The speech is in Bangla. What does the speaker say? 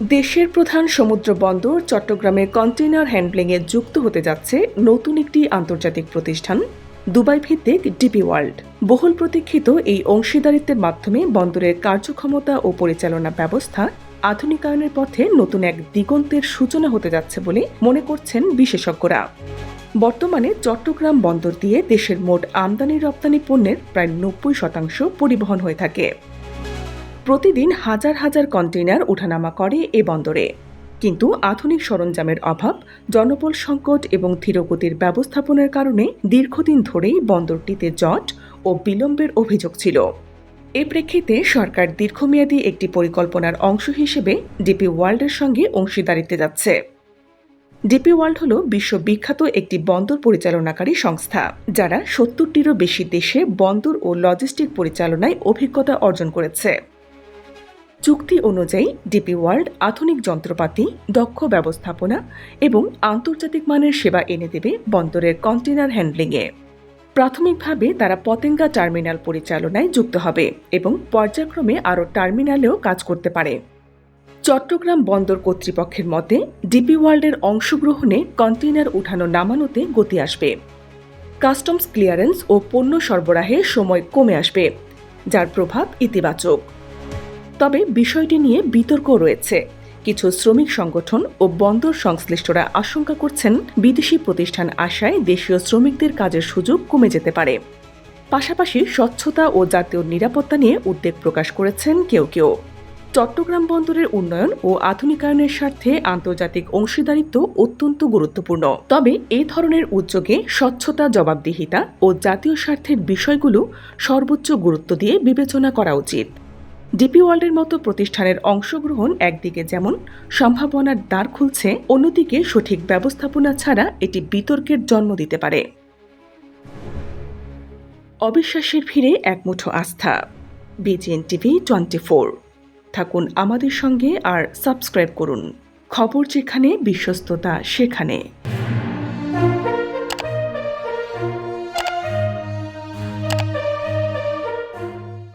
দেশের প্রধান সমুদ্র বন্দর চট্টগ্রামে কন্টেইনার হ্যান্ডলিংয়ে যুক্ত হতে যাচ্ছে নতুন একটি আন্তর্জাতিক প্রতিষ্ঠান, দুবাই ভিত্তিক ডিপি ওয়ার্ল্ড। বহুল প্রতীক্ষিত এই অংশীদারিত্বের মাধ্যমে বন্দরের কার্যক্ষমতা ও পরিচালনা ব্যবস্থা আধুনিকায়নের পথে নতুন এক দিগন্তের সূচনা হতে যাচ্ছে বলে মনে করছেন বিশেষজ্ঞরা। বর্তমানে চট্টগ্রাম বন্দর দিয়ে দেশের মোট আমদানি রপ্তানি পণ্যের প্রায় নব্বই শতাংশ পরিবহন হয়ে থাকে। প্রতিদিন হাজার হাজার কন্টেইনার ওঠানামা করে এ বন্দরে। কিন্তু আধুনিক সরঞ্জামের অভাব, জনবল সংকট এবং ধীরগতির ব্যবস্থাপনার কারণে দীর্ঘদিন ধরেই বন্দরটিতে জট ও বিলম্বের অভিযোগ ছিল। এ প্রেক্ষিতে সরকার দীর্ঘমেয়াদী একটি পরিকল্পনার অংশ হিসেবে ডিপি ওয়ার্ল্ডের সঙ্গে অংশীদারিত্বে যাচ্ছে। ডিপি ওয়ার্ল্ড হল বিশ্ববিখ্যাত একটি বন্দর পরিচালনাকারী সংস্থা, যারা সত্তরটিরও বেশি দেশে বন্দর ও লজিস্টিক পরিচালনায় অভিজ্ঞতা অর্জন করেছে। চুক্তি অনুযায়ী ডিপি ওয়ার্ল্ড আধুনিক যন্ত্রপাতি, দক্ষ ব্যবস্থাপনা এবং আন্তর্জাতিক মানের সেবা এনে দেবে বন্দরের কন্টেনার হ্যান্ডলিংয়ে। প্রাথমিকভাবে তারা পতেঙ্গা টার্মিনাল পরিচালনায় যুক্ত হবে এবং পর্যায়ক্রমে আরও টার্মিনালেও কাজ করতে পারে। চট্টগ্রাম বন্দর কর্তৃপক্ষের মতে, ডিপি ওয়ার্ল্ডের অংশগ্রহণে কন্টেইনার উঠানো নামানোতে গতি আসবে। কাস্টমস ক্লিয়ারেন্স ও পণ্য সরবরাহে সময় কমে আসবে, যার প্রভাব ইতিবাচক। তবে বিষয়টি নিয়ে বিতর্ক রয়েছে। কিছু শ্রমিক সংগঠন ও বন্দর সংশ্লিষ্টরা আশঙ্কা করছেন বিদেশি প্রতিষ্ঠান আশায় দেশীয় শ্রমিকদের কাজের সুযোগ কমে যেতে পারে। পাশাপাশি স্বচ্ছতা ও জাতীয় নিরাপত্তা নিয়ে উদ্বেগ প্রকাশ করেছেন কেউ কেউ। চট্টগ্রাম বন্দরের উন্নয়ন ও আধুনিকায়নের স্বার্থে আন্তর্জাতিক অংশীদারিত্ব অত্যন্ত গুরুত্বপূর্ণ। তবে এ ধরনের উদ্যোগে স্বচ্ছতা জবাবদিহিতা ও জাতীয় স্বার্থের বিষয়গুলো সর্বোচ্চ গুরুত্ব দিয়ে বিবেচনা করা উচিত। ডিপি ওয়ার্ল্ডের মতো প্রতিষ্ঠানের অংশগ্রহণ একদিকে যেমন সম্ভাবনার দ্বার খুলছে, অন্যদিকে সঠিক ব্যবস্থাপনা ছাড়া এটি বিতর্কের জন্ম দিতে পারে। অবিশ্বাসের ভিড়ে একমুঠো আস্থা। BGN TV twenty four. থাকুন আমাদের সঙ্গে আর সাবস্ক্রাইব করুন। খবর যেখানে, বিশ্বস্ততা সেখানে।